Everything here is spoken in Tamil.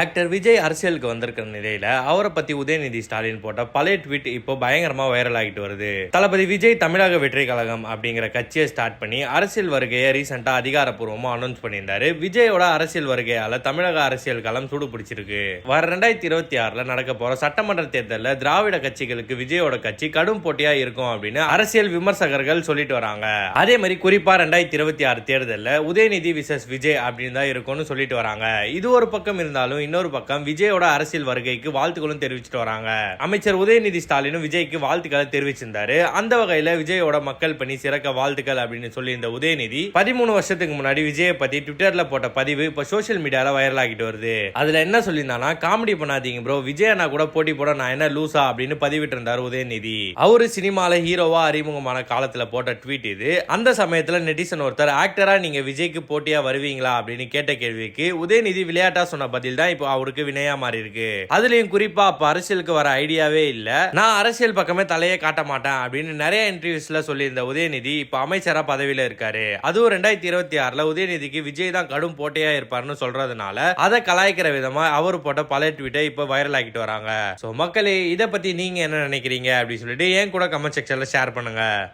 ஆக்டர் விஜய் அரசியலுக்கு வந்திருக்கிற நிலையில அவரை பத்தி உதயநிதி ஸ்டாலின் போட்ட பழைய ட்வீட் இப்போ பயங்கரமா வைரல் ஆகிட்டு வருது. தளபதி விஜய் தமிழக வெற்றி கழகம் அப்படிங்கிற கட்சியை ஸ்டார்ட் பண்ணி அரசியல் வருகையை ரீசெண்டா அதிகாரப்பூர்வமா அனௌன்ஸ் பண்ணியிருந்தாரு. விஜயோட அரசியல் வருகையால தமிழக அரசியல் களம் சூடு பிடிச்சிருக்கு. வர ரெண்டாயிரத்தி இருபத்தி ஆறுல நடக்க போற சட்டமன்ற தேர்தலில் திராவிட கட்சிகளுக்கு விஜயோட கட்சி கடும் போட்டியா இருக்கும் அப்படின்னு அரசியல் விமர்சகர்கள் சொல்லிட்டு வராங்க. அதே மாதிரி குறிப்பா ரெண்டாயிரத்தி இருபத்தி ஆறு தேர்தலில் உதயநிதி விசஸ் விஜய் அப்படின்னு தான் இருக்கும்னு சொல்லிட்டு வராங்க. இது ஒரு பக்கம் இருந்தாலும் இன்னொரு பக்கம் விஜயோட அரசியல் வருகைக்கு வாழ்த்துக்களும் தெரிவிச்சிட்டு வராங்க. அமைச்சர் உதயநிதி ஸ்டாலினும் விஜய்க்கு வாழ்த்துக்களை தெரிவிச்சிருந்தாரு. அந்த வகையில விஜயோட மக்கள் பணி சிறக்க வாழ்த்துக்கள் அப்படின்னு சொல்லி இந்த உதயநிதி பதிமூணு வருஷத்துக்கு முன்னாடி விஜயை பத்தி ட்விட்டர்ல போட்ட பதிவு இப்ப சோஷியல் மீடியால வைரல் ஆகிட்டு வருது. அதுல என்ன சொல்லியிருந்தானா காமெடி பண்ணாதீங்க ப்ரோ விஜய் அண்ணா கூட போட்டி போட நான் என்ன லூசா? அப்படின்னு பதிவிட்டு இருந்தாரு உதயநிதி. அவரு சினிமால ஹீரோவா அறிமுகமான காலத்துல போட்ட ட்வீட் இது. அந்த சமயத்துல நெட்டிசன் ஒருத்தர் ஆக்டரா நீங்க விஜய்க்கு போட்டியா வருவீங்களா? அப்படின்னு கேட்ட கேள்விக்கு உதயநிதி விளையாட்டா சொன்ன பதில் தான் இப்போ அவருக்கு வினையா மாறி இருக்கு. அதுலயும் குறிப்பா அப்ப அரசியலுக்கு வர ஐடியாவே இல்ல. நான் அரசியல் பக்கமே தலையே காட்ட மாட்டேன் அப்படின்னு நிறைய இன்டர்வியூஸ்ல சொல்லியிருந்த உதயநிதி இப்ப அமைச்சரா பதவியில இருக்காரு. அதுவும் ரெண்டாயிரத்தி இருபத்தி ஆறுல உதயநிதிக்கு விஜய் தான் கடும் போட்டியா இருப்பாருன்னு சொல்றதுனால அதை கலாய்க்கிற விதமா அவர் போட்ட பல ட்வீட்டை இப்ப வைரல் ஆக்கிட்டு வராங்க. சோ மக்களே இதை பத்தி நீங்க என்ன நினைக்கிறீங்க அப்படின்னு சொல்லிட்டு ஏன் கூட கமெண்ட் செக்ஷன்ல ஷேர் பண்ணுங்க.